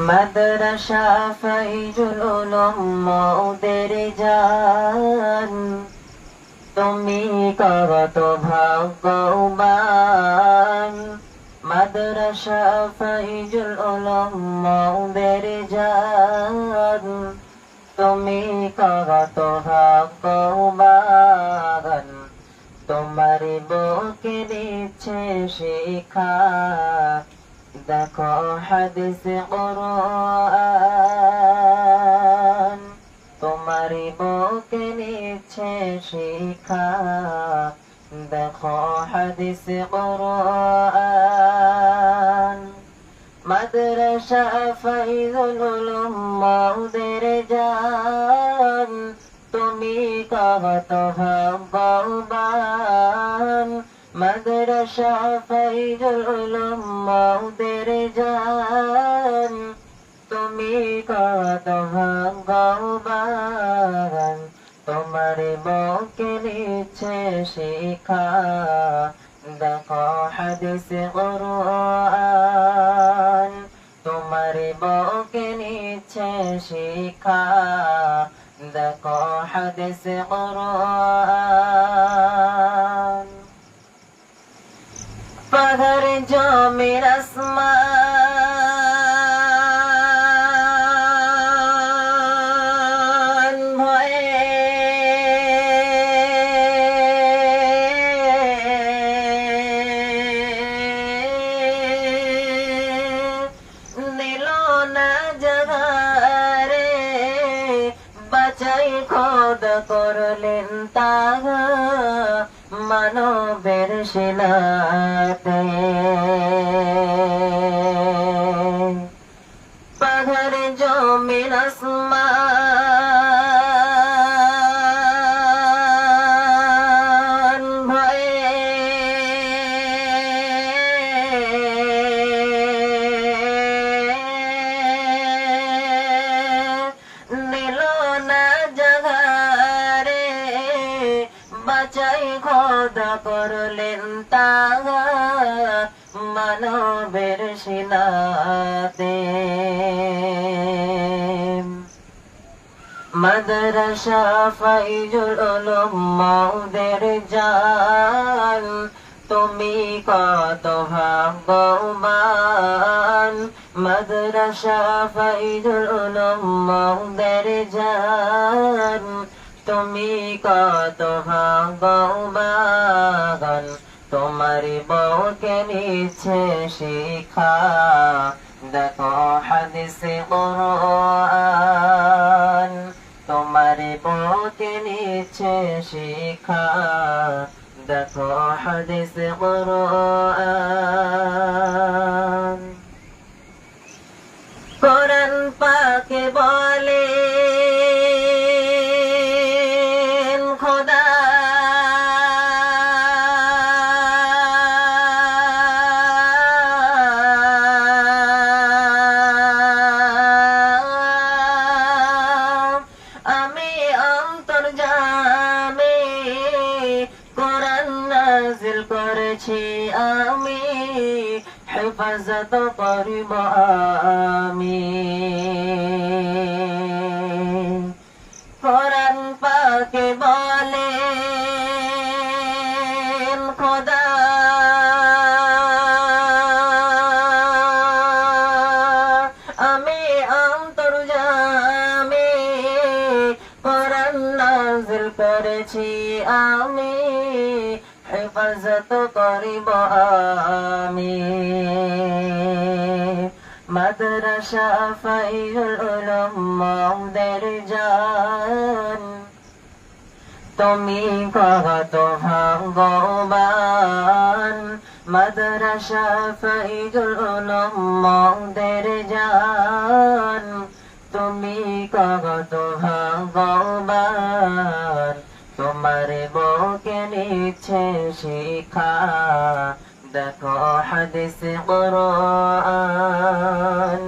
মাদ্রাসা ফাইজুল উলুম মৌদের জান। তুমি কত ভাগ্যবান। মাদ্রাসা ফাইজুল উলুম মৌদের জান। তুমি কত ভাগ্যবান। তোমার বুকে দিচ্ছে শিখা। দেখো হাদিস কোরআন। তোমার বুকে নিচ্ছে শিখা। দেখো হাদিস কোরআন। মাদ্রাসা ফাইজুল উলুম, মৌদের জান। তুমি কত ভাগ্যবান ফাইজুল মৌদের জান, তুমি কত ভাগ্যবান তোমার বুকে নিচ্ছে শিখা, দেখো হাদিস কোরআন, তোমার বুকে নিচ্ছে শিখা, দেখো হাদিস কোরআন। পাহাড় জমির আসমান ভয়ে। দিল না জগারে বাঁচাই খোদ করলেন তাহা। মানবের শিলাতে। বাঁচাই খোদা করলেন তাগা, মানবের শিলাতে মাদ্রাসা ফাইজুল উলুম মৌদের জান, তুমি কত ভাগ্যবান। মাদ্রাসা ফাইজুল উলুম মৌদের জান তুমি কত ভাগ্যবান, তোমার বউকে নিচ্ছে শিখা। দেখো হাদিসে কোরআন, তোমার বউকে নিচ্ছে শিখা। দেখো হাদিসে কোরআন। অন্তর জামে কোরআন নাজিল করেছি আমি হেফাজত করিব আমি। কোরআন পাকে করেছি আমি, হেফাজত করিব আমি। মাদ্রাসা ফাইজুল উলুম মৌদের জান। তুমি কত ভাগ্যবান মাদ্রাসা ফাইজুল উলুম মৌদের জান। তুমি কত ভাগ্যবান তোমার বুকে নিচ্ছে শিখা। দেখো হাদিস কোরআন।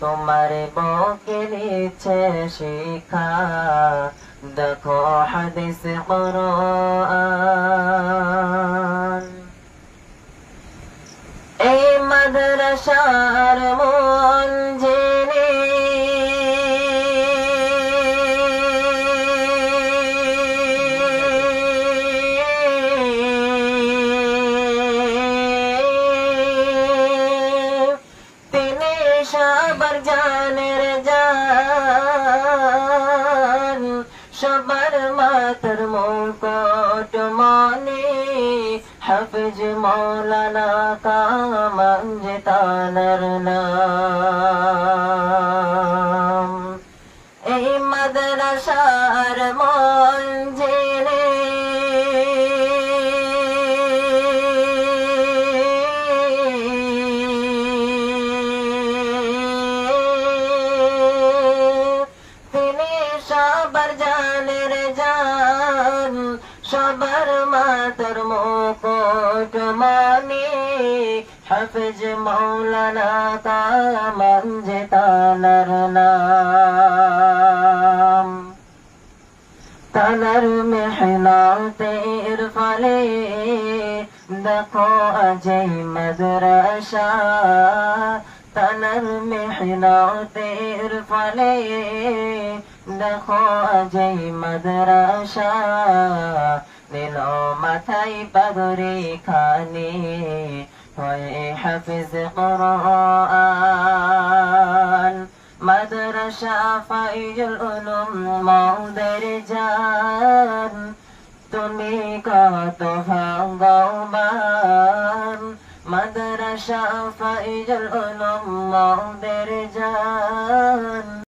তোমার বুকে নিচ্ছে শিখা। দেখো হাদিস কোরআন। মৌলানা তানার নাম এই মাদ্রাসার মন জেনে সবার জানের জান সবার মাতার মুকুট মানি হাফিজ মৌলানা কামাঞ্জ তানার নাম তানার মেহনতের ফলে দেখো আজই মাদ্রাসা তানার মেহনতের ফলে দেখো আজই মাদ্রাসা দিল মাথায় পাগরে খানে হয়ে হাফিজ কোরআন। মাদ্রাসা ফাইজুল উলুম মৌদের জান, তুমি কত ভাগ্যবান মাদ্রাসা ফাইজুল উলুম মৌদের জান